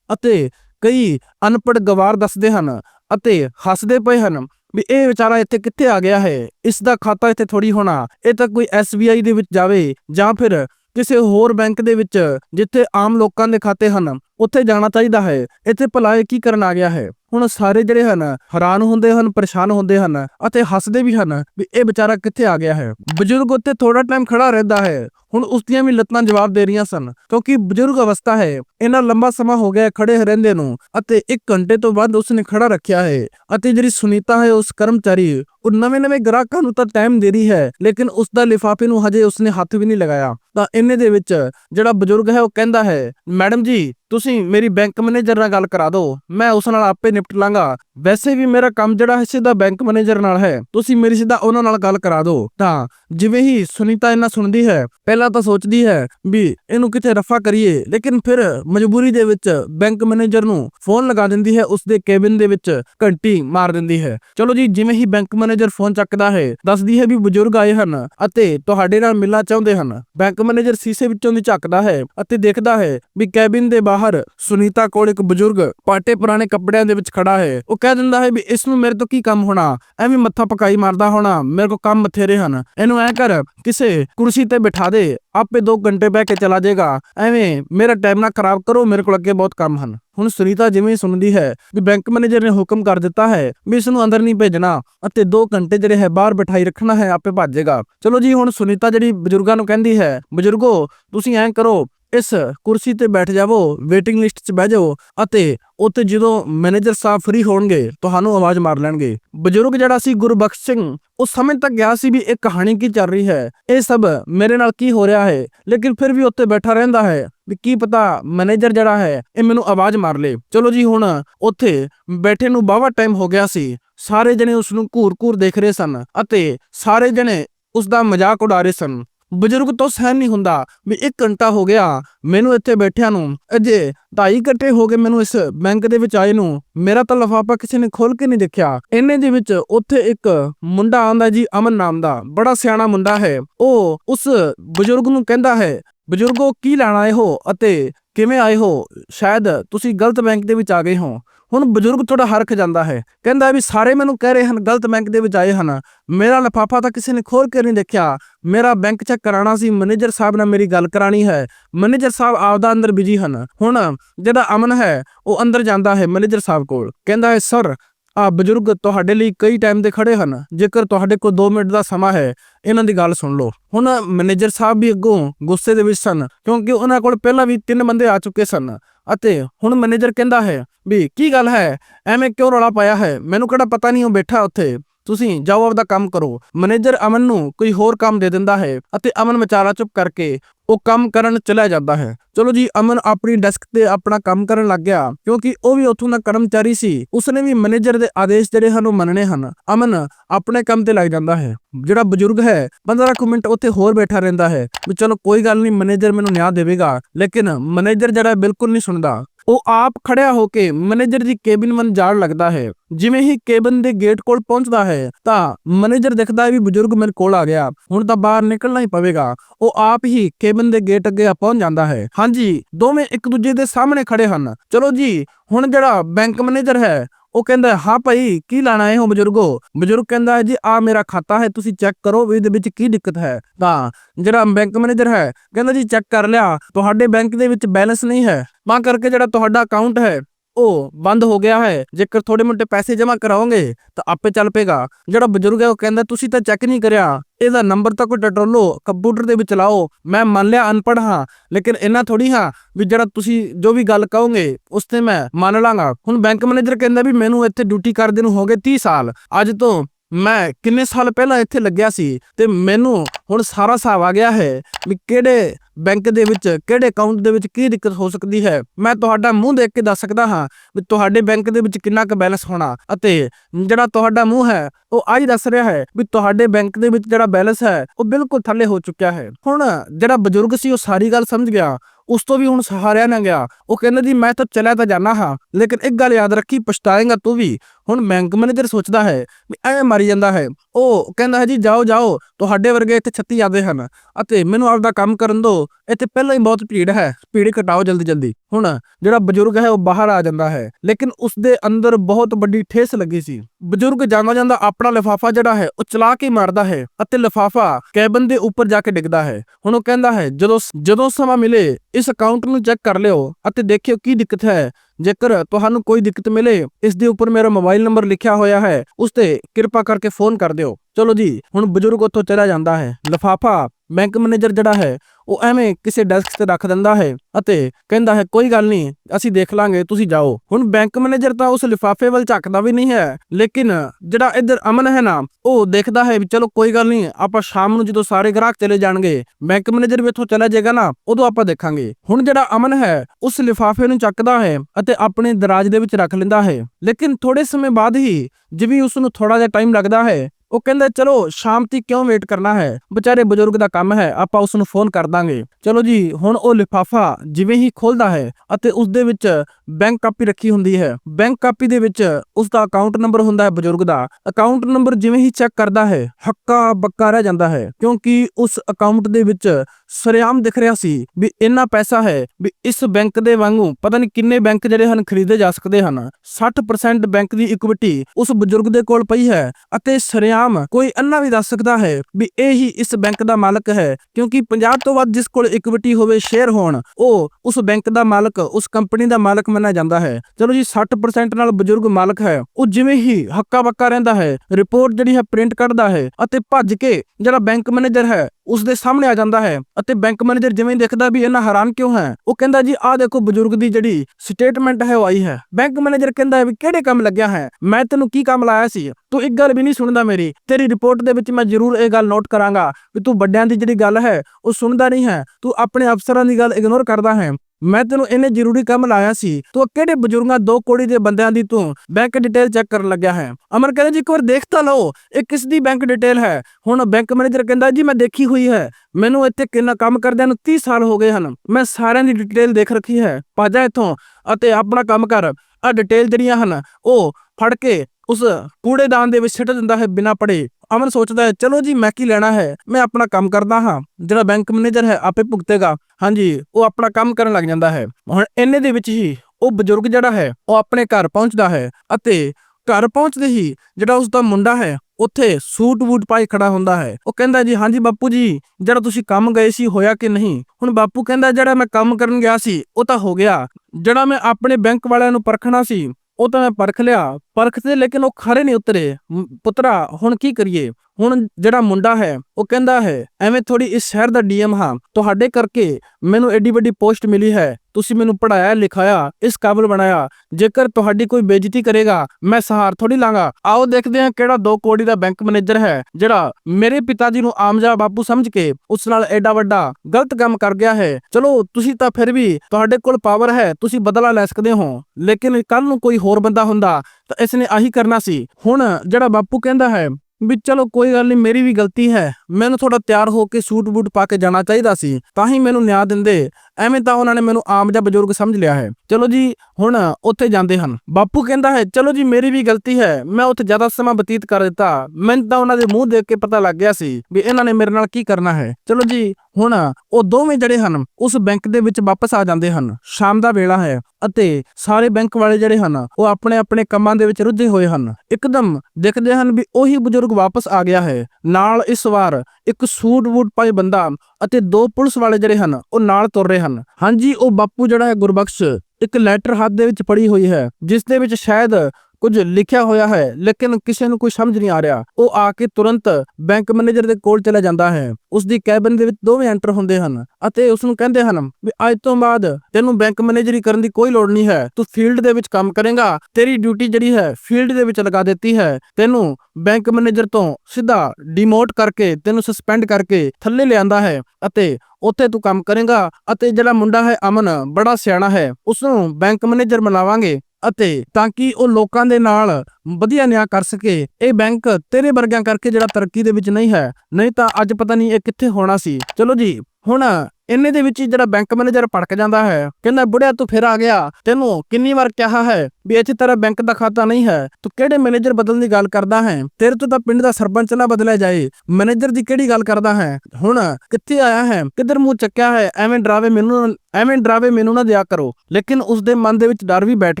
ਅਤੇ ਕਈ ਅਨਪੜ੍ਹ ਗਵਾਰ ਦੱਸਦੇ ਹਨ ਅਤੇ ਹੱਸਦੇ ਪਏ ਹਨ ਵੀ ਇਹ ਵਿਚਾਰਾ ਇੱਥੇ ਕਿੱਥੇ ਆ ਗਿਆ ਹੈ? ਇਸ ਦਾ ਖਾਤਾ ਇੱਥੇ ਥੋੜੀ ਹੋਣਾ। ਇਹ ਤਾਂ ਕੋਈ SBI ਦੇ ਵਿੱਚ ਜਾਵੇ ਜਾਂ ਫਿਰ ਕਿਸੇ ਹੋਰ ਬੈਂਕ ਦੇ ਵਿੱਚ, ਜਿੱਥੇ ਆਮ ਲੋਕਾਂ ਦੇ ਖਾਤੇ ਹਨ, ਉੱਥੇ ਜਾਣਾ ਚਾਹੀਦਾ ਹੈ। ਇੱਥੇ ਭਲਾ ਇਹ ਕੀ ਕਰਨ ਆ ਗਿਆ ਹੈ? ਹੁਣ ਸਾਰੇ ਜਿਹੜੇ ਹਨ, ਹੈਰਾਨ ਹੁੰਦੇ ਹਨ, ਪਰੇਸ਼ਾਨ ਹੁੰਦੇ ਹਨ ਅਤੇ ਹੱਸਦੇ ਵੀ ਹਨ ਵੀ ਇਹ ਵਿਚਾਰਾ ਕਿੱਥੇ ਆ ਗਿਆ ਹੈ? ਬਜ਼ੁਰਗ ਉੱਥੇ ਥੋੜਾ ਟਾਈਮ ਖੜਾ ਰਹਿੰਦਾ ਹੈ। ਹੁਣ ਉਸ ਦੀਆਂ ਵੀ ਲੱਤਾਂ ਜਵਾਬ ਦੇ ਰਹੀਆਂ ਸਨ, ਕਿਉਂਕਿ ਬਜ਼ੁਰਗ ਅਵਸਥਾ ਹੈ ਇਹਨਾਂ ਲੰਬਾ ਸਮਾਂ ਹੋ ਗਿਆ ਖੜੇ ਰਹਿੰਦੇ ਨੂੰ, ਅਤੇ 1 ਘੰਟੇ ਤੋਂ ਬਾਅਦ ਉਸ ਨੇ ਖੜਾ ਰੱਖਿਆ ਹੈ, ਅਤੇ ਜਿਹੜੀ ਸੁਨੀਤਾ ਹੈ ਉਸ ਕਰਮਚਾਰੀ, ਉਹ ਨਵੇਂ-ਨਵੇਂ ਗ੍ਰਾਹਕਾਂ ਨੂੰ ਤਾਂ ਟਾਈਮ ਦੇ ਰਹੀ ਹੈ, ਲੇਕਿਨ ਉਸ ਦਾ ਲਿਫਾਫੇ ਨੂੰ ਹਜੇ ਉਸਨੇ ਹੱਥ ਵੀ ਨਹੀਂ ਲਗਾਇਆ। ਤਾਂ ਇੰਨੇ ਦੇ ਵਿੱਚ ਜਿਹੜਾ ਬਜ਼ੁਰਗ ਹੈ ਉਹ ਕਹਿੰਦਾ ਹੈ, ਮੈਡਮ ਜੀ, ਤੁਸੀਂ ਮੇਰੀ ਬੈਂਕ ਮੈਨੇਜਰ ਨਾਲ ਗੱਲ ਕਰਾ ਦਿਓ, ਮੈਂ ਉਸ ਨਾਲ ਆਪੇ ਨਿਪਟ ਲਾਂਗਾ। ਵੈਸੇ ਵੀ ਮੇਰਾ ਕੰਮ ਜਿਹੜਾ ਹੈ ਸਿੱਧਾ ਬੈਂਕ ਮੈਨੇਜਰ ਨਾਲ ਹੈ, ਤੁਸੀਂ ਮੇਰੀ ਸਿੱਧਾ ਉਹਨਾਂ ਨਾਲ ਗੱਲ ਕਰਾ ਦਿਓ। ਤਾਂ ਜਿਵੇਂ ਹੀ ਸੁਨੀਤਾ ਇਹਨਾਂ ਸੁਣਦੀ ਹੈ, ਪਹਿਲਾਂ ਤਾਂ ਸੋਚਦੀ ਹੈ ਵੀ ਇਹਨੂੰ ਕਿਤੇ ਰਫਾ ਕਰੀਏ, ਲੇਕਿਨ ਫਿਰ ਮਜਬੂਰੀ ਦੇ ਵਿੱਚ ਬੈਂਕ ਮੈਨੇਜਰ ਨੂੰ ਫੋਨ ਲਗਾ ਦਿੰਦੀ ਹੈ ਉਸ ਦੇ ਕੈਬਿਨ ਦੇ ਵਿੱਚ ਘੰਟੀ ਮਾਰ ਦਿੰਦੀ ਹੈ। ਚਲੋ ਜੀ, ਜਿਵੇਂ ਹੀ ਬੈਂਕ ਮੈਨੇਜਰ ਫੋਨ ਚੱਕਦਾ ਹੈ, ਦੱਸਦੀ ਹੈ ਵੀ ਬਜ਼ੁਰਗ ਆਏ ਹਨ ਅਤੇ ਤੁਹਾਡੇ ਨਾਲ ਮਿਲਣਾ ਚਾਹੁੰਦੇ ਹਨ। ਬੈਂਕ ਮੈਨੇਜਰ ਸੀਸੇ ਵਿੱਚੋਂ ਦੀ ਝੱਕਦਾ ਹੈ ਅਤੇ ਦੇਖਦਾ ਹੈ ਵੀ ਕੈਬਿਨ ਦੇ ਬਾਹਰ ਸੁਨੀਤਾ ਕੋਲ ਇੱਕ ਬਜ਼ੁਰਗ ਪਾਟੇ ਪੁਰਾਣੇ ਕੱਪੜਿਆਂ ਦੇ ਵਿੱਚ ਖੜਾ ਹੈ। ਉਹ ਕਹਿ ਦਿੰਦਾ ਹੈ ਵੀ, ਇਸ ਨੂੰ ਮੇਰੇ ਤੋਂ ਕੀ ਕੰਮ ਹੋਣਾ? ਐਵੇਂ ਮੱਥਾ ਪਕਾਈ ਮਾਰਦਾ ਹੋਣਾ, ਮੇਰੇ ਕੋ ਕੰਮ ਬਥੇਰੇ ਹਨ। ਇਹਨੂੰ ਐ ਕਰ, ਕਿਸੇ ਕੁਰਸੀ ਤੇ ਬਿਠਾ ਦੇ ਆਪੇ 2 ਘੰਟੇ ਬਹਿ ਕੇ ਚਲਾ ਜਾਏਗਾ। ਐਵੇਂ ਮੇਰਾ ਟਾਈਮ ਨਾ ਖਰਾਬ ਕਰੋ, ਮੇਰੇ ਕੋਲ ਅੱਗੇ ਬਹੁਤ ਕੰਮ ਹਨ। ਹੁਣ ਸੁਨੀਤਾ ਜਿਵੇਂ ਸੁਣਦੀ ਹੈ ਵੀ ਬੈਂਕ ਮੈਨੇਜਰ ਨੇ ਹੁਕਮ ਕਰ ਦਿੱਤਾ ਹੈ ਵੀ ਇਸ ਨੂੰ ਅੰਦਰ ਨਹੀਂ ਭੇਜਣਾ ਅਤੇ 2 ਘੰਟੇ ਜਿਹੜੇ ਹੈ ਬਾਹਰ ਬਿਠਾਈ ਰੱਖਣਾ ਹੈ, ਆਪੇ ਭੱਜੇਗਾ ਚਲੋ ਜੀ, ਹੁਣ ਸੁਨੀਤਾ ਜਿਹੜੀ ਬਜ਼ੁਰਗਾਂ ਨੂੰ ਕਹਿੰਦੀ ਹੈ, ਬਜ਼ੁਰਗੋ, ਤੁਸੀਂ ਐਂ ਕਰੋ ਇਸ ਕੁਰਸੀ ਤੇ ਬੈਠ ਜਾਵੋ ਵੇਟਿੰਗ ਲਿਸਟ 'ਚ ਬਹਿ ਜਾਓ ਅਤੇ ਉੱਥੇ ਜਦੋਂ ਮੈਨੇਜਰ ਸਾਹਿਬ ਫ੍ਰੀ ਹੋਣਗੇ, ਤੁਹਾਨੂੰ ਆਵਾਜ਼ ਮਾਰ ਲੈਣਗੇ। ਬਜ਼ੁਰਗ ਜਿਹੜਾ ਸੀ ਗੁਰਬਖਸ਼ ਸਿੰਘ, ਉਹ ਸਮਝ ਤੱਕ ਗਿਆ ਸੀ ਵੀ ਇਹ ਕਹਾਣੀ ਕੀ ਚੱਲ ਰਹੀ ਹੈ। ਇਹ ਸਭ ਮੇਰੇ ਨਾਲ ਕੀ ਹੋ ਰਿਹਾ ਹੈ? ਲੇਕਿਨ ਫਿਰ ਵੀ ਉੱਥੇ ਬੈਠਾ ਰਹਿੰਦਾ ਹੈ ਵੀ ਕੀ ਪਤਾ ਮੈਨੇਜਰ ਜਿਹੜਾ ਹੈ, ਇਹ ਮੈਨੂੰ ਆਵਾਜ਼ ਮਾਰ ਲੇ। ਚਲੋ ਜੀ, ਹੁਣ ਉੱਥੇ ਬੈਠੇ ਨੂੰ ਬਾਵਾ ਟਾਈਮ ਹੋ ਗਿਆ ਸੀ। ਸਾਰੇ ਜਣੇ ਉਸ ਨੂੰ ਘੂਰ-ਘੂਰ ਦੇਖ ਰਹੇ ਸਨ ਅਤੇ ਸਾਰੇ ਜਣੇ ਉਸ ਦਾ ਮਜ਼ਾਕ ਉਡਾ ਰਹੇ ਸਨ। ਬਜ਼ੁਰਗ ਤੋਂ ਸਹਿਨ ਨਹੀਂ ਹੁੰਦਾ ਵੀ 1 ਘੰਟਾ ਹੋ ਗਿਆ ਮੈਨੂੰ ਇੱਥੇ ਬੈਠਿਆਂ ਨੂੰ। ਅਜੇ ਢਾਈ ਘੰਟੇ ਹੋ ਗਏ ਮੈਨੂੰ ਇਸ ਬੈਂਕ ਦੇ ਵਿੱਚ ਆਏ ਨੂੰ। ਮੇਰਾ ਤਾਂ ਲਫਾਫਾ ਕਿਸੇ ਨੇ ਖੋਲ ਕੇ ਨਹੀਂ ਦੇਖਿਆ। ਇੰਨੇ ਦੇ ਵਿੱਚ ਉੱਥੇ ਇੱਕ ਮੁੰਡਾ ਆਂਦਾ ਜੀ, ਅਮਨ ਨਾਮ ਦਾ। ਬੜਾ ਸਿਆਣਾ ਮੁੰਡਾ ਹੈ। ਉਹ ਉਸ ਬਜ਼ੁਰਗ ਨੂੰ ਕਹਿੰਦਾ ਹੈ, ਬਜ਼ੁਰਗੋ, ਕੀ ਲੈਣ ਆਏ ਹੋ ਅਤੇ ਕਿਵੇਂ ਆਏ ਹੋ? ਸ਼ਾਇਦ ਤੁਸੀਂ ਗਲਤ ਬੈਂਕ ਦੇ ਵਿੱਚ ਆ ਗਏ ਹੋ। ਹੁਣ ਬਜ਼ੁਰਗ ਥੋੜਾ ਹਰਖ ਜਾਂਦਾ ਹੈ। ਕਹਿੰਦਾ ਵੀ ਸਾਰੇ ਮੈਨੂੰ ਕਹਿ ਰਹੇ ਹਨ, ਗਲਤ ਬੈਂਕ ਦੇ ਵਿੱਚ ਆਏ ਹਨ। ਮੇਰਾ ਲਫਾਫਾ ਤਾਂ ਕਿਸੇ ਨੇ ਖੋਲ ਕੇ ਨਹੀਂ ਦੇਖਿਆ। ਮੇਰਾ ਬੈਂਕ ਚੈੱਕ ਕਰਾਉਣਾ ਸੀ, ਮੈਨੇਜਰ ਸਾਹਿਬ ਨਾਲ ਮੇਰੀ ਗੱਲ ਕਰਾਣੀ ਹੈ। ਮੈਨੇਜਰ ਸਾਹਿਬ ਆਪਦਾ ਅੰਦਰ ਬਿਜ਼ੀ ਹਨ। ਹੁਣ ਜਿਹੜਾ ਅਮਨ ਹੈ, ਉਹ ਅੰਦਰ ਜਾਂਦਾ ਹੈ ਮੈਨੇਜਰ ਸਾਹਿਬ ਕੋਲ। ਕਹਿੰਦਾ ਹੈ, ਸਰ ਆ ਬਜ਼ੁਰਗ ਤੁਹਾਡੇ ਲਈ ਕਈ ਟਾਈਮ ਦੇ ਖੜੇ ਹਨ। ਜੇਕਰ ਤੁਹਾਡੇ ਕੋਲ 2 ਮਿੰਟ ਦਾ ਸਮਾਂ ਹੈ, ਇਹਨਾਂ ਦੀ ਗੱਲ ਸੁਣ ਲਓ। ਹੁਣ ਮੈਨੇਜਰ ਸਾਹਿਬ ਵੀ ਅੱਗੋਂ ਗੁੱਸੇ ਦੇ ਵਿੱਚ ਸਨ, ਕਿਉਂਕਿ ਉਹਨਾਂ ਕੋਲ ਪਹਿਲਾਂ ਵੀ ਤਿੰਨ ਬੰਦੇ ਆ ਚੁੱਕੇ ਸਨ। ਅਤੇ ਹੁਣ ਮੈਨੇਜਰ ਕਹਿੰਦਾ ਹੈ ਵੀ, ਕੀ ਗੱਲ ਹੈ? ਐਵੇਂ ਕਿਉਂ ਰੌਲਾ ਪਾਇਆ ਹੈ? ਮੈਨੂੰ ਕਿਹੜਾ ਪਤਾ ਨਹੀਂ ਉਹ ਬੈਠਾ ਉੱਥੇ। ਤੁਸੀਂ ਜਾਓ ਆਪਦਾ ਕੰਮ ਕਰੋ। ਮੈਨੇਜਰ ਅਮਨ ਨੂੰ ਕੋਈ ਹੋਰ ਕੰਮ ਦੇ ਦਿੰਦਾ ਹੈ ਅਤੇ ਅਮਨ ਵਿਚਾਰਾ ਚੁੱਪ ਕਰਕੇ ਉਹ ਕੰਮ ਕਰਨ ਚਲਾ ਜਾਂਦਾ ਹੈ। ਚਲੋ ਜੀ, ਅਮਨ ਆਪਣੀ ਡੈਸਕ ਤੇ ਆਪਣਾ ਕੰਮ ਕਰਨ ਲੱਗ ਗਿਆ ਕਿਉਂਕਿ ਉਹ ਵੀ ਉੱਥੋਂ ਦਾ ਕਰਮਚਾਰੀ ਸੀ। ਉਸਨੇ ਵੀ ਮੈਨੇਜਰ ਦੇ ਆਦੇਸ਼ ਜਿਹੜੇ ਹਨ ਉਹ ਮੰਨਣੇ ਹਨ। ਅਮਨ ਆਪਣੇ ਕੰਮ ਤੇ ਲੱਗ ਜਾਂਦਾ ਹੈ। ਜਿਹੜਾ ਬਜ਼ੁਰਗ ਹੈ 15 ਕੁ ਮਿੰਟ ਉੱਥੇ ਹੋਰ ਬੈਠਾ ਰਹਿੰਦਾ ਹੈ ਵੀ ਚਲੋ ਕੋਈ ਗੱਲ ਨਹੀਂ, ਮੈਨੇਜਰ ਮੈਨੂੰ ਨਿਆਂ ਦੇਵੇਗਾ। ਲੇਕਿਨ ਮੈਨੇਜਰ ਜਿਹੜਾ ਬਿਲਕੁਲ ਨਹੀਂ ਸੁਣਦਾ। ਉਹ ਆਪ ਖੜਿਆ ਹੋ ਕੇ ਮੈਨੇਜਰ ਦੀ ਕੇਬਿਨ ਵੱਲ ਜਾਣ ਲੱਗਦਾ ਹੈ। ਜਿਵੇਂ ਹੀ ਕੇਬਨ ਦੇ ਗੇਟ ਕੋਲ ਪਹੁੰਚਦਾ ਹੈ, ਤਾਂ ਮੈਨੇਜਰ ਦੇਖਦਾ ਹੈ ਵੀ ਬਜ਼ੁਰਗ ਮੇਰੇ ਕੋਲ ਆ ਗਿਆ। ਹੁਣ ਤਾਂ ਬਾਹਰ ਨਿਕਲਣਾ ਹੀ ਪਵੇਗਾ। ਉਹ ਆਪ ਹੀ ਕੇਬਨ ਦੇ ਗੇਟ ਅੱਗੇ ਪਹੁੰਚ ਜਾਂਦਾ ਹੈ। ਹਾਂਜੀ, ਦੋਵੇਂ ਇੱਕ ਦੂਜੇ ਦੇ ਸਾਹਮਣੇ ਖੜੇ ਹਨ। ਚਲੋ ਜੀ, ਹੁਣ ਜਿਹੜਾ ਬੈਂਕ ਮੈਨੇਜਰ ਹੈ ਉਹ ਕਹਿੰਦਾ, ਹਾਂ ਭਾਈ, ਕੀ ਲਾਣਾ ਹੈ ਹੋ ਬਜ਼ੁਰਗੋ? ਬਜ਼ੁਰਗ ਕਹਿੰਦਾ ਹੈ ਜੀ ਆ ਮੇਰਾ ਖਾਤਾ ਹੈ, ਤੁਸੀਂ ਚੈੱਕ ਕਰੋ ਵੀ ਇਹਦੇ ਵਿੱਚ ਕੀ ਦਿੱਕਤ ਹੈ। ਤਾਂ ਜਿਹੜਾ ਬੈਂਕ ਮੈਨੇਜਰ ਹੈ, ਕਹਿੰਦਾ, ਜੀ, ਚੈੱਕ ਕਰ ਲਿਆ, ਤੁਹਾਡੇ ਬੈਂਕ ਦੇ ਵਿੱਚ ਬੈਲੈਂਸ ਨਹੀਂ ਹੈ। ਤਾਂ ਕਰਕੇ ਜਿਹੜਾ ਤੁਹਾਡਾ ਅਕਾਊਂਟ ਹੈ ਉਹ ਬੰਦ ਹੋ ਗਿਆ ਹੈ। ਜੇਕਰ ਥੋੜੇ ਮੋਟੇ ਪੈਸੇ ਜਮ੍ਹਾਂ ਕਰਾਓਗੇ, ਤਾਂ ਆਪੇ ਚੱਲ ਪੇਗਾ ਜਿਹੜਾ ਬਜ਼ੁਰਗ ਹੈ, ਉਹ ਕਹਿੰਦਾ, ਤੁਸੀਂ ਤਾਂ ਚੈੱਕ ਨਹੀਂ ਕਰਿਆ। ਇਹਦਾ ਨੰਬਰ ਤਾਂ ਕੋਈ ਟਟੋਲੋ ਕੰਪਿਊਟਰ ਦੇ ਵਿੱਚ ਲਾਓ ਮੈਂ ਮੰਨ ਲਿਆ ਅਨਪੜ੍ਹ ਹਾਂ, ਲੇਕਿਨ ਇੰਨਾ ਥੋੜੀ ਹਾਂ ਵੀ ਜਿਹੜਾ ਤੁਸੀਂ ਜੋ ਵੀ ਗੱਲ ਕਹੋਗੇ, ਉਸ ਤੇ ਮੈਂ ਮੰਨ ਲਾਂਗਾ। ਹੁਣ ਬੈਂਕ ਮੈਨੇਜਰ ਕਹਿੰਦਾ ਵੀ, ਮੈਨੂੰ ਇੱਥੇ ਡਿਊਟੀ ਕਰਦੇ ਨੂੰ ਹੋ ਗਏ 30 ਸਾਲ। ਅੱਜ ਤੋਂ ਮੈਂ ਕਿੰਨੇ ਸਾਲ ਪਹਿਲਾਂ ਇੱਥੇ ਲੱਗਿਆ ਸੀ ਤੇ ਮੈਨੂੰ ਹੁਣ ਸਾਰਾ ਹਿਸਾਬ ਆ ਗਿਆ ਹੈ ਵੀ ਕਿਹੜੇ ਬੈਂਕ ਦੇ ਵਿੱਚ ਕਿਹੜੇ ਅਕਾਊਂਟ ਦੇ ਵਿੱਚ ਕੀ ਦਿੱਕਤ ਹੋ ਸਕਦੀ ਹੈ? ਮੈਂ ਤੁਹਾਡਾ ਮੂੰਹ ਦੇਖ ਕੇ ਦੱਸ ਸਕਦਾ ਹਾਂ ਵੀ ਤੁਹਾਡੇ ਬੈਂਕ ਦੇ ਵਿੱਚ ਕਿੰਨਾ ਕੁ ਬੈਲੈਂਸ ਹੋਣਾ ਅਤੇ ਜਿਹੜਾ ਤੁਹਾਡਾ ਮੂੰਹ ਹੈ, ਉਹ ਆਜ ਦੱਸ ਰਿਹਾ ਹੈ ਵੀ ਤੁਹਾਡੇ ਬੈਂਕ ਦੇ ਵਿੱਚ ਜਿਹੜਾ ਬੈਲੈਂਸ ਹੈ, ਉਹ ਬਿਲਕੁਲ ਥੱਲੇ ਹੋ ਚੁੱਕਿਆ ਹੈ। ਹੁਣ ਜਿਹੜਾ ਬਜ਼ੁਰਗ ਸੀ, ਉਹ ਸਾਰੀ ਗੱਲ ਸਮਝ ਗਿਆ। ਉਸ ਤੋਂ ਵੀ ਹੁਣ ਸਹਾਰਿਆ ਨਾ ਗਿਆ। ਉਹ ਕਹਿੰਦਾ ਜੀ, ਮੈਂ ਤਾਂ ਚਲਿਆ ਤਾਂ ਜਾਣਾ ਹਾਂ, ਲੇਕਿਨ ਇੱਕ ਗੱਲ ਯਾਦ ਰੱਖੀ, ਪਛਤਾਏਗਾ ਤੂੰ ਵੀ। ਹੁਣ ਬੈਂਕ ਮੈਨੇਜਰ ਸੋਚਦਾ ਹੈ ਵੀ ਐਵੇਂ ਮਾਰੀ ਜਾਂਦਾ ਹੈ, ਉਹ ਕਹਿੰਦਾ ਹੈ ਜੀ, ਜਾਓ ਜਾਓ, ਤੁਹਾਡੇ ਵਰਗੇ ਇੱਥੇ 36 ਆਦੇ ਹਨ ਅਤੇ ਮੈਨੂੰ ਆਪਦਾ ਕੰਮ ਕਰਨ ਦਿਓ ਇੱਥੇ ਪਹਿਲਾਂ ਹੀ ਬਹੁਤ ਭੀੜ ਹੈ, ਭੀੜ ਘਟਾਓ ਜਲਦੀ ਜਲਦੀ। ਹੁਣ ਜਿਹੜਾ ਬਜ਼ੁਰਗ ਹੈ, ਉਹ ਬਾਹਰ ਆ ਜਾਂਦਾ ਹੈ, ਲੇਕਿਨ ਉਸ ਦੇ ਅੰਦਰ ਬਹੁਤ ਵੱਡੀ ਠੇਸ ਲੱਗੀ ਸੀ। ਬਜ਼ੁਰਗ ਜਾਂਦਾ ਜਾਂਦਾ ਆਪਣਾ ਲਿਫਾਫਾ ਜਿਹੜਾ ਹੈ, ਉਹ ਚਲਾ ਕੇ ਮਾਰਦਾ ਹੈ ਅਤੇ ਲਿਫਾਫਾ ਕੈਬਨ ਦੇ ਉੱਪਰ ਜਾ ਕੇ ਡਿੱਗਦਾ ਹੈ। ਹੁਣ ਉਹ ਕਹਿੰਦਾ ਹੈ, ਜਦੋਂ ਜਦੋਂ ਸਮਾਂ ਮਿਲੇ, ਇਸ ਅਕਾਊਂਟ ਨੂੰ ਚੈੱਕ ਕਰ ਲਿਓ ਅਤੇ ਦੇਖਿਓ ਕੀ ਦਿੱਕਤ ਹੈ। ਜੇਕਰ ਤੁਹਾਨੂੰ ਕੋਈ ਦਿੱਕਤ ਮਿਲੇ, ਇਸ ਦੇ ਉੱਪਰ ਮੇਰਾ ਮੋਬਾਈਲ ਨੰਬਰ ਲਿਖਿਆ ਹੋਇਆ ਹੈ, ਉਸ ਤੇ ਕਿਰਪਾ ਕਰਕੇ ਫੋਨ ਕਰ ਦਿਓ। ਚਲੋ ਜੀ, ਹੁਣ ਬਜ਼ੁਰਗ ਉੱਥੋਂ ਚਲਾ ਜਾਂਦਾ ਹੈ। ਲਿਫਾਫਾ, ਬੈਂਕ ਮੈਨੇਜਰ ਜਿਹੜਾ ਹੈ, ਉਹ ਐਵੇਂ ਕਿਸੇ ਡੈਸਕ ਤੇ ਰੱਖ ਦਿੰਦਾ ਹੈ ਅਤੇ ਕਹਿੰਦਾ ਹੈ, ਕੋਈ ਗੱਲ ਨਹੀਂ, ਅਸੀਂ ਦੇਖ ਲਾਂਗੇ, ਤੁਸੀਂ ਜਾਓ। ਹੁਣ ਬੈਂਕ ਮੈਨੇਜਰ ਤਾਂ ਉਸ ਲਿਫਾਫੇ ਵੱਲ ਝਾਕਦਾ ਵੀ ਨਹੀਂ ਹੈ, ਲੇਕਿਨ ਜਿਹੜਾ ਇੱਧਰ ਅਮਨ ਹੈ ਨਾ, ਉਹ ਦੇਖਦਾ ਹੈ ਵੀ ਚਲੋ ਕੋਈ ਗੱਲ ਨਹੀਂ, ਆਪਾਂ ਸ਼ਾਮ ਨੂੰ ਜਦੋਂ ਸਾਰੇ ਗ੍ਰਾਹਕ ਚਲੇ ਜਾਣਗੇ, ਬੈਂਕ ਮੈਨੇਜਰ ਵੀ ਇੱਥੋਂ ਚਲਾ ਜਾਏਗਾ ਨਾ, ਉਦੋਂ ਆਪਾਂ ਦੇਖਾਂਗੇ। ਹੁਣ ਜਿਹੜਾ ਅਮਨ ਹੈ, ਉਸ ਲਿਫਾਫੇ ਨੂੰ ਚੱਕਦਾ ਹੈ ਅਤੇ ਆਪਣੇ ਦਰਾਜ ਦੇ ਵਿੱਚ ਰੱਖ ਲੈਂਦਾ ਹੈ। ਲੇਕਿਨ ਥੋੜੇ ਸਮੇਂ ਬਾਅਦ ਹੀ, ਜਿਵੇਂ ਉਸ ਨੂੰ ਥੋੜਾ ਜਿਹਾ ਟਾਈਮ ਲੱਗਦਾ ਹੈ ਉਹ ਕਹਿੰਦਾ, ਚਲੋ, ਸ਼ਾਮ ਤੱਕ ਕਿਉਂ ਵੇਟ ਕਰਨਾ ਹੈ? ਵਿਚਾਰੇ ਬਜ਼ੁਰਗ ਦਾ ਕੰਮ ਹੈ, ਆਪਾਂ ਉਸ ਨੂੰ ਫੋਨ ਕਰ ਦਾਂਗੇ। ਚਲੋ ਜੀ, ਹੁਣ ਉਹ ਲਿਫਾਫਾ ਜਿਵੇਂ ਹੀ ਖੋਲਦਾ ਹੈ ਅਤੇ ਉਸ ਦੇ ਵਿੱਚ ਬੈਂਕ ਕਾਪੀ ਰੱਖੀ ਹੁੰਦੀ ਹੈ। ਬੈਂਕ ਕਾਪੀ ਦੇ ਵਿੱਚ ਉਸ ਦਾ ਅਕਾਊਂਟ ਨੰਬਰ ਹੁੰਦਾ ਹੈ ਬਜ਼ੁਰਗ ਦਾ। ਅਕਾਊਂਟ ਨੰਬਰ ਜਿਵੇਂ ਹੀ ਚੈੱਕ ਕਰਦਾ ਹੈ, ਹੱਕਾ ਬੱਕਾ ਰਹਿ ਜਾਂਦਾ ਹੈ, ਕਿਉਂਕਿ ਉਸ ਅਕਾਊਂਟ ਦੇ ਵਿੱਚ ਸਰਿਆਮ ਦਿਖ ਰਿਹਾ ਸੀ ਵੀ ਇੰਨਾ ਪੈਸਾ ਹੈ ਵੀ ਇਸ ਬੈਂਕ ਦੇ ਵਾਂਗੂ ਪਤਾ ਨਹੀਂ ਕਿੰਨੇ ਬੈਂਕ ਜਿਹੜੇ ਹਨ ਖਰੀਦੇ ਜਾ ਸਕਦੇ ਹਨ। 60% ਬੈਂਕ ਦੀ ਇਕਵਿਟੀ ਉਸ ਬਜ਼ੁਰਗ ਦੇ ਕੋਲ ਪਈ ਹੈ ਅਤੇ ਸਰਿਆਮ ਕੋਈ ਅੰਨਾ ਵੀ ਦੱਸ ਸਕਦਾ ਹੈ ਵੀ ਇਹ ਹੀ ਇਸ ਬੈਂਕ ਦਾ ਮਾਲਕ ਹੈ, ਕਿਉਂਕਿ 50 ਤੋਂ ਵੱਧ ਜਿਸ ਕੋਲ ਇਕਵਿਟੀ ਹੋਵੇ ਸ਼ੇਅਰ ਹੋਣ, ਉਹ ਉਸ ਬੈਂਕ ਦਾ ਮਾਲਕ, ਉਸ ਕੰਪਨੀ ਦਾ ਮਾਲਕ ਮੰਨਿਆ ਜਾਂਦਾ ਹੈ। ਚਲੋ ਜੀ 60% ਨਾਲ ਬਜ਼ੁਰਗ ਮਾਲਕ ਹੈ, ਉਹ ਜਿਵੇਂ ਹੀ ਹੱਕਾ ਬੱਕਾ ਰਹਿੰਦਾ ਹੈ ਰਿਪੋਰਟ ਜਿਹੜੀ ਹੈ ਪ੍ਰਿੰਟ ਕੱਢਦਾ ਹੈ ਅਤੇ ਭੱਜ ਕੇ ਜਿਹੜਾ ਬੈਂਕ ਮੈਨੇਜਰ ਹੈ ਉਸ ਦੇ ਸਾਹਮਣੇ ਆ ਜਾਂਦਾ ਹੈ ਅਤੇ ਬੈਂਕ ਮੈਨੇਜਰ ਜਿਵੇਂ ਦੇਖਦਾ ਵੀ ਇਹਨਾਂ ਹੈਰਾਨ ਕਿਉਂ ਹੈ, ਉਹ ਕਹਿੰਦਾ ਜੀ, ਆਹ ਦੇਖੋ ਬਜ਼ੁਰਗ ਦੀ ਜਿਹੜੀ ਸਟੇਟਮੈਂਟ ਹੈ, ਉਹ ਆਈ ਹੈ। ਬੈਂਕ ਮੈਨੇਜਰ ਕਹਿੰਦਾ ਹੈ ਵੀ ਕਿਹੜੇ ਕੰਮ ਲੱਗਿਆ ਹੈ? ਮੈਂ ਤੈਨੂੰ ਕੀ ਕੰਮ ਲਾਇਆ ਸੀ? ਤੂੰ ਇੱਕ ਗੱਲ ਵੀ ਨਹੀਂ ਸੁਣਦਾ ਮੇਰੀ। ਤੇਰੀ ਰਿਪੋਰਟ ਦੇ ਵਿੱਚ ਮੈਂ ਜ਼ਰੂਰ ਇਹ ਗੱਲ ਨੋਟ ਕਰਾਂਗਾ ਵੀ ਤੂੰ ਵੱਡਿਆਂ ਦੀ ਜਿਹੜੀ ਗੱਲ ਹੈ, ਉਹ ਸੁਣਦਾ ਨਹੀਂ ਹੈ। ਤੂੰ ਆਪਣੇ ਅਫਸਰਾਂ ਦੀ ਗੱਲ ਇਗਨੋਰ ਕਰਦਾ ਹੈ। ਮੈਂ ਤੈਨੂੰ ਇਹਨੇ ਜ਼ਰੂਰੀ ਕੰਮ ਲਾਇਆ ਸੀ। ਤੂੰ ਕਿਹੜੇ ਬਜ਼ੁਰਗਾਂ, ਦੋ ਕੋੜੀ ਦੇ ਬੰਦਿਆਂ ਦੀ ਤੂੰ ਬੈਂਕ ਡਿਟੇਲ ਚੈੱਕ ਕਰਨ ਲੱਗਿਆ ਹੈ? ਅਮਰ ਕਹਿੰਦਾ ਜੀ ਇੱਕ ਵਾਰ ਦੇਖ ਤਾਂ ਲਓ, ਇਹ ਕਿਸ ਦੀ ਬੈਂਕ ਡਿਟੇਲ ਹੈ? ਹੁਣ ਬੈਂਕ ਮੈਨੇਜਰ ਕਹਿੰਦਾ ਜੀ ਮੈਂ ਦੇਖੀ ਹੋਈ ਹੈ। ਮੈਨੂੰ ਇੱਥੇ ਕਿੰਨਾ ਕੰਮ ਕਰਦਿਆਂ ਨੂੰ 30 ਸਾਲ ਹੋ ਗਏ ਹਨ। ਮੈਂ ਸਾਰਿਆਂ ਦੀ ਡਿਟੇਲ ਦੇਖ ਰੱਖੀ ਹੈ। ਭਾਜਾ ਇੱਥੋਂ ਅਤੇ ਆਪਣਾ ਕੰਮ ਕਰ। ਆ ਡਿਟੇਲ ਜਿਹੜੀਆਂ ਹਨ, ਉਹ ਫੜ ਕੇ ਉਸ ਕੂੜੇਦਾਨ ਦੇ ਵਿੱਚ ਸਿੱਟ ਦਿੰਦਾ ਹੈ ਬਿਨਾਂ ਪੜੇ ਅਮਨ ਸੋਚਦਾ ਹੈ, ਚਲੋ ਜੀ, ਮੈਂ ਕੀ ਲੈਣਾ ਹੈ? ਮੈਂ ਆਪਣਾ ਕੰਮ ਕਰਦਾ ਹਾਂ। ਜਿਹੜਾ ਬੈਂਕ ਮੈਨੇਜਰ ਹੈ, ਆਪੇ ਭੁਗਤੇਗਾ। ਹਾਂਜੀ, ਉਹ ਆਪਣਾ ਕੰਮ ਕਰਨ ਲੱਗ ਜਾਂਦਾ ਹੈ। ਹੁਣ ਇੰਨੇ ਦੇ ਵਿੱਚ ਹੀ ਉਹ ਬਜ਼ੁਰਗ ਜਿਹੜਾ ਹੈ, ਉਹ ਆਪਣੇ ਘਰ ਪਹੁੰਚਦਾ ਹੈ ਅਤੇ ਘਰ ਪਹੁੰਚਦੇ ਹੀ ਜਿਹੜਾ ਉਸ ਦਾ ਮੁੰਡਾ ਹੈ, ਉੱਥੇ ਸੂਟ ਵੂਟ ਪਾਈ ਖੜਾ ਹੁੰਦਾ ਹੈ। ਉਹ ਕਹਿੰਦਾ ਜੀ, ਹਾਂਜੀ ਬਾਪੂ ਜੀ, ਜਿਹੜਾ ਤੁਸੀਂ ਕੰਮ ਗਏ ਸੀ, ਹੋਇਆ ਕਿ ਨਹੀਂ? ਹੁਣ ਬਾਪੂ ਕਹਿੰਦਾ, ਜਿਹੜਾ ਮੈਂ ਕੰਮ ਕਰਨ ਗਿਆ ਸੀ, ਉਹ ਤਾਂ ਹੋ ਗਿਆ। ਜਿਹੜਾ ਮੈਂ ਆਪਣੇ ਬੈਂਕ ਵਾਲਿਆਂ ਨੂੰ ਪਰਖਣਾ ਸੀ, ਉਹ ਤਾਂ ਮੈਂ ਪਰਖ ਲਿਆ। ਪਰਖਤੇ ਲੇਕਿਨ ਉਹ ਖਰੇ ਨਹੀਂ ਉਤਰੇ। ਪੁੱਤਰਾ, ਹੁਣ ਕੀ ਕਰੀਏ? ਹੁਣ ਜਿਹੜਾ ਮੁੰਡਾ ਹੈ, ਉਹ ਕਹਿੰਦਾ ਹੈ, ਐਵੇਂ ਥੋੜੀ ਇਸ ਸ਼ਹਿਰ ਦਾ ਡੀਐਮ ਹਾਂ। ਤੁਹਾਡੇ ਕਰਕੇ ਮੈਨੂੰ ਐਡੀ ਵੱਡੀ ਪੋਸਟ ਮਿਲੀ ਹੈ। ਤੁਸੀਂ ਮੈਨੂੰ ਪੜਾਇਆ ਲਿਖਾਇਆ, ਇਸ ਕਾਬਿਲ ਬਣਾਇਆ। ਜੇਕਰ ਤੁਹਾਡੀ ਕੋਈ ਬੇਇੱਜ਼ਤੀ ਕਰੇਗਾ, ਮੈਂ ਸਹਾਰ ਥੋੜੀ ਲਾਂਗਾ। ਆਓ ਦੇਖਦੇ ਹਾਂ ਕਿਹੜਾ ਦੋ ਕੋੜੀ ਦਾ ਬੈਂਕ ਮੈਨੇਜਰ ਹੈ, ਜਿਹੜਾ ਮੇਰੇ ਪਿਤਾ ਜੀ ਨੂੰ ਆਮਜਾ ਬਾਪੂ ਸਮਝ ਕੇ ਉਸ ਨਾਲ ਐਡਾ ਵੱਡਾ ਗਲਤ ਕੰਮ ਕਰ ਗਿਆ ਹੈ। ਚਲੋ, ਤੁਸੀਂ ਤਾਂ ਫਿਰ ਵੀ ਤੁਹਾਡੇ ਕੋਲ ਪਾਵਰ ਹੈ, ਤੁਸੀਂ ਬਦਲਾ ਲੈ ਸਕਦੇ ਹੋ। ਲੇਕਿਨ ਕੱਲ ਨੂੰ ਕੋਈ ਹੋਰ ਬੰਦਾ ਹੁੰਦਾ ਤਾਂ ਇਸ ਨੇ ਆਹੀ ਕਰਨਾ ਸੀ। ਹੁਣ ਜਿਹੜਾ ਬਾਪੂ ਕਹਿੰਦਾ ਹੈ ਵੀ ਚਲੋ ਕੋਈ ਗੱਲ ਨਹੀਂ, ਮੇਰੀ ਵੀ ਗਲਤੀ ਹੈ। ਮੈਨੂੰ ਥੋੜਾ ਤਿਆਰ ਹੋ ਕੇ ਸੂਟ ਬੂਟ ਪਾ ਕੇ ਜਾਣਾ ਚਾਹੀਦਾ ਸੀ। ਤਾਂ ਹੀ ਮੈਨੂੰ ਨਿਆਂ ਦਿੰਦੇ ਐਵੇਂ ਤਾਂ ਉਹਨਾਂ ਨੇ ਮੈਨੂੰ ਆਮ ਜਿਹਾ ਬਜ਼ੁਰਗ ਸਮਝ ਲਿਆ ਹੈ। ਚਲੋ ਜੀ, ਹੁਣ ਉੱਥੇ ਜਾਂਦੇ ਹਨ। ਬਾਪੂ ਕਹਿੰਦਾ ਹੈ, ਚਲੋ ਜੀ, ਮੇਰੀ ਵੀ ਗਲਤੀ ਹੈ। ਮੈਂ ਉੱਥੇ ਜ਼ਿਆਦਾ ਸਮਾਂ ਬਤੀਤ ਕਰ ਦਿੱਤਾ। ਮੈਨੂੰ ਤਾਂ ਉਹਨਾਂ ਦੇ ਮੂੰਹ ਦੇਖ ਕੇ ਪਤਾ ਲੱਗ ਗਿਆ ਸੀ ਵੀ ਇਹਨਾਂ ਨੇ ਮੇਰੇ ਨਾਲ ਕੀ ਕਰਨਾ ਹੈ। ਚਲੋ ਜੀ, ਹੁਣ ਉਹ ਦੋਵੇਂ ਜਿਹੜੇ ਹਨ, ਉਸ ਬੈਂਕ ਦੇ ਵਿੱਚ ਵਾਪਸ ਆ ਜਾਂਦੇ ਹਨ। ਸ਼ਾਮ ਦਾ ਵੇਲਾ ਹੈ ਅਤੇ ਸਾਰੇ ਬੈਂਕ ਵਾਲੇ ਜਿਹੜੇ ਹਨ, ਉਹ ਆਪਣੇ ਆਪਣੇ ਕੰਮਾਂ ਦੇ ਵਿੱਚ ਰੁੱਝੇ ਹੋਏ ਹਨ। ਇੱਕਦਮ ਦੇਖਦੇ ਹਨ ਵੀ ਉਹੀ ਬਜ਼ੁਰਗ ਵਾਪਸ ਆ ਗਿਆ ਹੈ। ਨਾਲ ਇਸ ਵਾਰ ਇੱਕ ਸੂਟ ਵੂਟ ਪਾਏ ਬੰਦਾ ਅਤੇ ਦੋ ਪੁਲਿਸ ਵਾਲੇ ਜਿਹੜੇ ਹਨ, ਉਹ ਨਾਲ ਤੁਰ ਰਹੇ ਹਨ। ਹਾਂਜੀ, ਉਹ ਬਾਪੂ ਜਿਹੜਾ ਹੈ ਗੁਰਬਖਸ਼, ਇੱਕ ਲੈਟਰ ਹੱਥ ਦੇ ਵਿੱਚ ਪੜੀ ਹੋਈ ਹੈ, ਜਿਸ ਦੇ ਵਿੱਚ ਸ਼ਾਇਦ ਕੁਝ ਲਿਖਿਆ ਹੋਇਆ ਹੈ, ਲੇਕਿਨ ਕਿਸੇ ਨੂੰ ਕੋਈ ਸਮਝ ਨਹੀਂ ਆ ਰਿਹਾ। ਉਹ ਆ ਕੇ ਤੁਰੰਤ ਬੈਂਕ ਮੈਨੇਜਰ ਦੇ ਕੋਲ ਚਲਾ ਜਾਂਦਾ ਹੈ। ਉਸ ਦੀ ਕੈਬਨ ਦੇ ਵਿੱਚ ਦੋਵੇਂ ਐਂਟਰ ਹੁੰਦੇ ਹਨ ਅਤੇ ਉਸ ਨੂੰ ਕਹਿੰਦੇ ਹਨ ਵੀ, ਅੱਜ ਤੋਂ ਬਾਅਦ ਤੈਨੂੰ ਬੈਂਕ ਮੈਨੇਜਰੀ ਕਰਨ ਦੀ ਕੋਈ ਲੋੜ ਨਹੀਂ ਹੈ। ਤੂੰ ਫੀਲਡ ਦੇ ਵਿੱਚ ਕੰਮ ਕਰੇਗਾ। ਤੇਰੀ ਡਿਊਟੀ ਜਿਹੜੀ ਹੈ, ਫੀਲਡ ਦੇ ਵਿੱਚ ਲਗਾ ਦਿੱਤੀ ਹੈ। ਤੈਨੂੰ ਬੈਂਕ ਮੈਨੇਜਰ ਤੋਂ ਸਿੱਧਾ ਡਿਮੋਟ ਕਰਕੇ, ਤੈਨੂੰ ਸਸਪੈਂਡ ਕਰਕੇ ਥੱਲੇ ਲਿਆਂਦਾ ਹੈ ਅਤੇ ਉੱਥੇ ਤੂੰ ਕੰਮ ਕਰੇਗਾ ਅਤੇ ਜਿਹੜਾ ਮੁੰਡਾ ਹੈ ਅਮਨ, ਬੜਾ ਸਿਆਣਾ ਹੈ ਉਸ ਨੂੰ ਬੈਂਕ ਮੈਨੇਜਰ ਬਣਾਵਾਂਗੇ ਅਤੇ ਤਾਂ ਕਿ ਉਹ ਲੋਕਾਂ ਦੇ ਨਾਲ ਵਧੀਆ ਨਿਆਂ ਕਰ ਸਕੇ। ਇਹ ਬੈਂਕ ਤੇਰੇ ਵਰਗਿਆਂ ਕਰਕੇ ਜਿਹੜਾ ਤਰੱਕੀ ਦੇ ਵਿੱਚ ਨਹੀਂ ਹੈ, ਨਹੀਂ ਤਾਂ ਅੱਜ ਪਤਾ ਨਹੀਂ ਇਹ ਕਿੱਥੇ ਹੋਣਾ ਸੀ। ਚਲੋ ਜੀ, ਹੁਣ ਇੰਨੇ ਦੇ ਵਿੱਚ ਜਿਹੜਾ ਬੈਂਕ ਮੈਨੇਜਰ ਭੜਕ ਜਾਂਦਾ ਹੈ, ਕਹਿੰਦਾ, ਬੁੜਿਆ, ਤੂੰ ਫਿਰ ਆ ਗਿਆ। ਤੈਨੂੰ ਕਿੰਨੀ ਵਾਰ ਕਿਹਾ ਹੈ ਵੀ ਇੱਥੇ ਤੇਰਾ ਬੈਂਕ ਦਾ ਖਾਤਾ ਨਹੀਂ ਹੈ। ਤੂੰ ਕਿਹੜੇ ਮੈਨੇਜਰ ਬਦਲਣ ਦੀ ਗੱਲ ਕਰਦਾ ਹੈ? ਤੇਰੇ ਤੋਂ ਤਾਂ ਪਿੰਡ ਦਾ ਸਰਪੰਚ ਨਾ ਬਦਲਿਆ ਜਾਏ। ਮੈਨੇਜਰ ਦੀ ਕਿਹੜੀ ਗੱਲ ਕਰਦਾ ਹੈ? ਹੁਣ ਕਿੱਥੇ ਆਇਆ ਹੈ? ਕਿੱਧਰ ਮੂੰਹ ਚੱਕਿਆ ਹੈ? ਐਵੇਂ ਡਰਾਵੇ ਮੈਨੂੰ ਐਵੇਂ ਡਰਾਵੇ ਮੈਨੂੰ ਨਾ ਦਿਆ ਕਰੋ। ਲੇਕਿਨ ਉਸ ਦੇ ਮਨ ਦੇ ਵਿੱਚ ਡਰ ਵੀ ਬੈਠ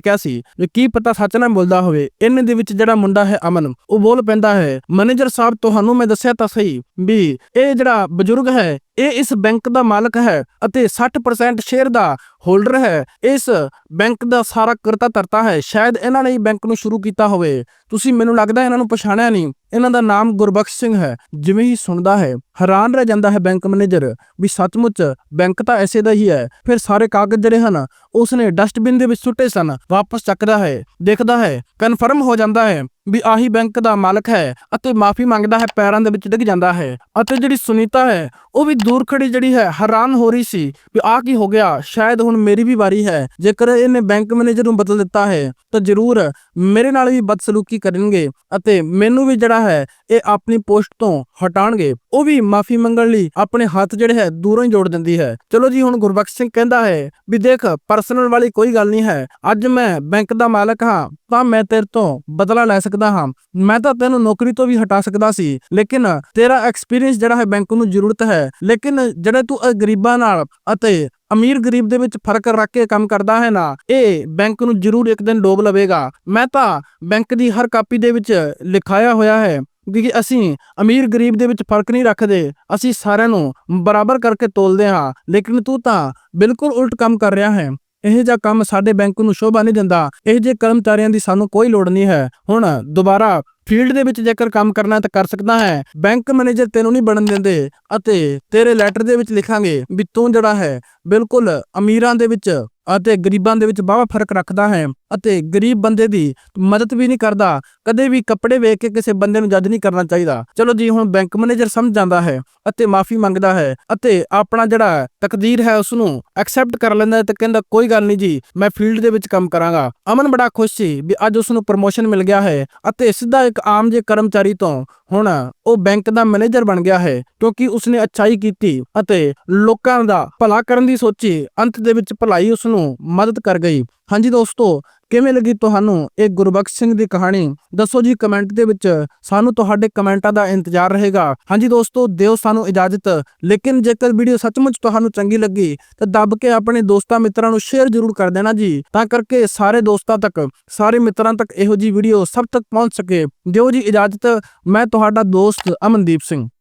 ਗਿਆ ਸੀ ਵੀ ਕੀ ਪਤਾ ਸੱਚ ਨਾ ਬੋਲਦਾ ਹੋਵੇ। ਇੰਨੇ ਦੇ ਵਿੱਚ ਜਿਹੜਾ ਮੁੰਡਾ ਹੈ ਅਮਨ, ਉਹ ਬੋਲ ਪੈਂਦਾ ਹੈ ਮੈਨੇਜਰ ਸਾਹਿਬ, ਤੁਹਾਨੂੰ ਮੈਂ ਦੱਸਿਆ ਤਾਂ ਸਹੀ ਵੀ ਇਹ ਜਿਹੜਾ ਬਜ਼ੁਰਗ ਹੈ, ਇਹ ਇਸ ਬੈਂਕ ਦਾ ਮਾਲਕ ਹੈ ਅਤੇ 60% ਸ਼ੇਅਰ ਦਾ ਹੋਲਡਰ ਹੈ। ਇਸ ਬੈਂਕ ਦਾ ਸਾਰਾ ਕਰਤਾ ਧਰਤਾ ਹੈ। ਸ਼ਾਇਦ ਇਹਨਾਂ ਨੇ ਹੀ ਬੈਂਕ ਨੂੰ ਸ਼ੁਰੂ ਕੀਤਾ ਹੋਵੇ। ਤੁਸੀਂ ਮੈਨੂੰ ਲੱਗਦਾ ਇਹਨਾਂ ਨੂੰ ਪਛਾਣਿਆ ਨਹੀਂ। ਇਹਨਾਂ ਦਾ ਨਾਮ ਗੁਰਬਖਸ਼ ਸਿੰਘ ਹੈ। ਜਿਵੇਂ ਹੀ ਸੁਣਦਾ ਹੈ, ਹੈਰਾਨ ਰਹਿ ਜਾਂਦਾ ਹੈ ਬੈਂਕ ਮੈਨੇਜਰ ਵੀ ਸੱਚਮੁੱਚ ਬੈਂਕ ਤਾਂ ਐਸੇ ਦਾ ਹੀ ਹੈ, ਫਿਰ ਸਾਰੇ ਕਾਗਜ਼ ਜਿਹੜੇ ਹਨ, ਉਸਨੇ ਡਸਟਬਿਨ ਦੇ ਵਿੱਚ ਸੁੱਟੇ ਸਨ, ਵਾਪਸ ਚੱਕਦਾ ਹੈ, ਦੇਖਦਾ ਹੈ, ਕਨਫਰਮ ਹੋ ਜਾਂਦਾ ਹੈ ਵੀ ਆਹੀ ਬੈਂਕ ਦਾ ਮਾਲਕ ਹੈ ਅਤੇ ਮਾਫੀ ਮੰਗਦਾ ਹੈ, ਪੈਰਾਂ ਦੇ ਵਿੱਚ ਡਿੱਗ ਜਾਂਦਾ ਹੈ ਅਤੇ ਜਿਹੜੀ ਸੁਨੀਤਾ ਹੈ, ਉਹ ਵੀ ਦੂਰ ਖੜੀ ਜਿਹੜੀ ਹੈ, ਹੈਰਾਨ ਹੋ ਰਹੀ ਸੀ ਵੀ ਆਹ ਕੀ ਹੋ ਗਿਆ, ਸ਼ਾਇਦ ਹੁਣ ਮੇਰੀ ਵੀ ਵਾਰੀ ਹੈ, ਜੇਕਰ ਇਹਨੇ ਬੈਂਕ ਮੈਨੇਜਰ ਨੂੰ ਬਦਲ ਦਿੱਤਾ ਹੈ, ਤਾਂ ਜ਼ਰੂਰ ਮੇਰੇ ਨਾਲ ਵੀ ਬਦਸਲੂਕੀ ਕਰਨਗੇ ਅਤੇ ਮੈਨੂੰ ਵੀ ਜਿਹੜਾ ਹੈ, ਇਹ ਆਪਣੀ ਪੋਸਟ ਤੋਂ ਹਟਾਣਗੇ ਉਹ ਵੀ ਮਾਫੀ ਮੰਗਣ ਲਈ ਆਪਣੇ ਹੱਥ ਜਿਹੜੇ ਹੈ, ਦੂਰੋਂ ਹੀ ਜੋੜ ਦਿੰਦੀ ਹੈ। ਚਲੋ ਜੀ, ਹੁਣ ਗੁਰਬਖਸ਼ ਸਿੰਘ ਕਹਿੰਦਾ ਹੈ ਵੀ ਦੇਖ ਪਰਸਨਲ ਵਾਲੀ ਕੋਈ ਗੱਲ ਨਹੀਂ ਹੈ, ਅੱਜ ਮੈਂ ਬੈਂਕ ਦਾ ਮਾਲਕ ਹਾਂ, ਤਾਂ ਮੈਂ ਤੇਰੇ ਤੋਂ ਬਦਲਾ ਲੈ ਸਕਦਾ ਹਾਂ। ਮੈਂ ਤਾਂ ਤੈਨੂੰ ਨੌਕਰੀ ਤੋਂ ਵੀ ਹਟਾ ਸਕਦਾ ਸੀ। ਲੇਕਿਨ ਤੇਰਾ ਐਕਸਪੀਰੀਅੰਸ ਜਿਹੜਾ ਹੈ ਬੈਂਕ ਨੂੰ ਜ਼ਰੂਰਤ ਹੈ। ਲੇਕਿਨ ਜਿਹੜੇ ਤੂੰ ਗਰੀਬਾਂ ਨਾਲ ਅਤੇ ਅਮੀਰ ਗਰੀਬ ਦੇ ਵਿੱਚ ਫ਼ਰਕ ਰੱਖ ਕੇ ਕੰਮ ਕਰਦਾ ਹੈ ਨਾ, ਇਹ ਬੈਂਕ ਨੂੰ ਜ਼ਰੂਰ ਇੱਕ ਦਿਨ ਡੋਬ ਲਵੇਗਾ। ਮੈਂ ਤਾਂ ਬੈਂਕ ਦੀ ਹਰ ਕਾਪੀ ਦੇ ਵਿੱਚ ਲਿਖਾਇਆ ਹੋਇਆ ਹੈ ਕਿਉਂਕਿ ਅਸੀਂ ਅਮੀਰ ਗਰੀਬ ਦੇ ਵਿੱਚ ਫ਼ਰਕ ਨਹੀਂ ਰੱਖਦੇ। ਅਸੀਂ ਸਾਰਿਆਂ ਨੂੰ ਬਰਾਬਰ ਕਰਕੇ ਤੋਲਦੇ ਹਾਂ। ਲੇਕਿਨ ਤੂੰ ਤਾਂ ਬਿਲਕੁਲ ਉਲਟ ਕੰਮ ਕਰ ਰਿਹਾ ਹੈ। ਇਹ ਜਿਹਾ ਕੰਮ ਸਾਡੇ ਬੈਂਕ ਨੂੰ ਸ਼ੋਭਾ ਨਹੀਂ ਦਿੰਦਾ। ਇਹ ਜੇ ਕਰਮਚਾਰੀਆਂ ਦੀ ਸਾਨੂੰ ਕੋਈ ਲੋੜ ਨਹੀਂ ਹੈ। ਹੁਣ ਦੁਬਾਰਾ ਫੀਲਡ ਦੇ ਵਿੱਚ ਜੇਕਰ ਕੰਮ ਕਰਨਾ ਤਾਂ ਕਰ ਸਕਦਾ ਹੈ। ਬੈਂਕ ਮੈਨੇਜਰ ਤੈਨੂੰ ਨਹੀਂ ਬਣਨ ਦਿੰਦੇ ਅਤੇ ਤੇਰੇ ਲੈਟਰ ਦੇ ਵਿੱਚ ਲਿਖਾਂਗੇ ਵੀ ਤੂੰ ਜਿਹੜਾ ਹੈ ਬਿਲਕੁਲ ਅਮੀਰਾਂ ਦੇ ਵਿੱਚ ਅਤੇ ਗਰੀਬਾਂ ਦੇ ਵਿੱਚ ਬਾਵਾ ਫ਼ਰਕ ਰੱਖਦਾ ਹੈ ਅਤੇ ਗਰੀਬ ਬੰਦੇ ਦੀ ਮਦਦ ਵੀ ਨਹੀਂ ਕਰਦਾ। ਕਦੇ ਵੀ ਕੱਪੜੇ ਵੇਖ ਕੇ ਕਿਸੇ ਬੰਦੇ ਨੂੰ ਜੱਜ ਨਹੀਂ ਕਰਨਾ ਚਾਹੀਦਾ। ਚਲੋ ਜੀ, ਹੁਣ ਬੈਂਕ ਮੈਨੇਜਰ ਸਮਝ ਜਾਂਦਾ ਹੈ ਅਤੇ ਮਾਫੀ ਮੰਗਦਾ ਹੈ ਅਤੇ ਆਪਣਾ ਜਿਹੜਾ ਤਕਦੀਰ ਹੈ ਉਸ ਨੂੰ ਐਕਸੈਪਟ ਕਰ ਲੈਂਦਾ ਹੈ ਤੇ ਕਹਿੰਦਾ, ਕੋਈ ਗੱਲ ਨਹੀਂ ਜੀ, ਮੈਂ ਫੀਲਡ ਦੇ ਵਿੱਚ ਕੰਮ ਕਰਾਂਗਾ। ਅਮਨ ਬੜਾ ਖੁਸ਼ ਸੀ ਵੀ ਅੱਜ ਉਸ ਨੂੰ ਪ੍ਰਮੋਸ਼ਨ ਮਿਲ ਗਿਆ ਹੈ ਅਤੇ ਸਿੱਧਾ ਇੱਕ ਆਮ ਜੇ ਕਰਮਚਾਰੀ ਤੋਂ ਹੁਣ ਉਹ ਬੈਂਕ ਦਾ ਮੈਨੇਜਰ ਬਣ ਗਿਆ ਹੈ, ਕਿਉਂਕਿ ਉਸਨੇ ਅੱਛਾਈ ਕੀਤੀ ਅਤੇ ਲੋਕਾਂ ਦਾ ਭਲਾ ਕਰਨ ਦੀ ਸੋਚੀ, ਅੰਤ ਦੇ ਵਿੱਚ ਭਲਾਈ ਉਸ ਨੂੰ ਮਦਦ ਕਰ ਗਈ। ਹਾਂਜੀ ਦੋਸਤੋ ਕਿਵੇਂ ਲੱਗੀ ਤੁਹਾਨੂੰ ਇਹ ਗੁਰਬਖਸ਼ ਸਿੰਘ ਦੀ ਕਹਾਣੀ? ਦੱਸੋ ਜੀ ਕਮੈਂਟ ਦੇ ਵਿੱਚ। ਸਾਨੂੰ ਤੁਹਾਡੇ ਕਮੈਂਟਾਂ ਦਾ ਇੰਤਜ਼ਾਰ ਰਹੇਗਾ। ਹਾਂਜੀ ਦੋਸਤੋ, ਦਿਓ ਸਾਨੂੰ ਇਜਾਜ਼ਤ। ਲੇਕਿਨ ਜੇਕਰ ਵੀਡੀਓ ਸੱਚਮੁੱਚ ਤੁਹਾਨੂੰ ਚੰਗੀ ਲੱਗੀ, ਤਾਂ ਦੱਬ ਕੇ ਆਪਣੇ ਦੋਸਤਾਂ ਮਿੱਤਰਾਂ ਨੂੰ ਸ਼ੇਅਰ ਜ਼ਰੂਰ ਕਰ ਦੇਣਾ ਜੀ। ਤਾਂ ਕਰਕੇ ਸਾਰੇ ਦੋਸਤਾਂ ਤੱਕ, ਸਾਰੇ ਮਿੱਤਰਾਂ ਤੱਕ ਇਹੋ ਜੀ ਵੀਡੀਓ ਸਭ ਤੱਕ ਪਹੁੰਚ ਸਕੇ। ਦਿਓ ਜੀ ਇਜਾਜ਼ਤ। ਮੈਂ ਤੁਹਾਡਾ ਦੋਸਤ ਅਮਨਦੀਪ ਸਿੰਘ।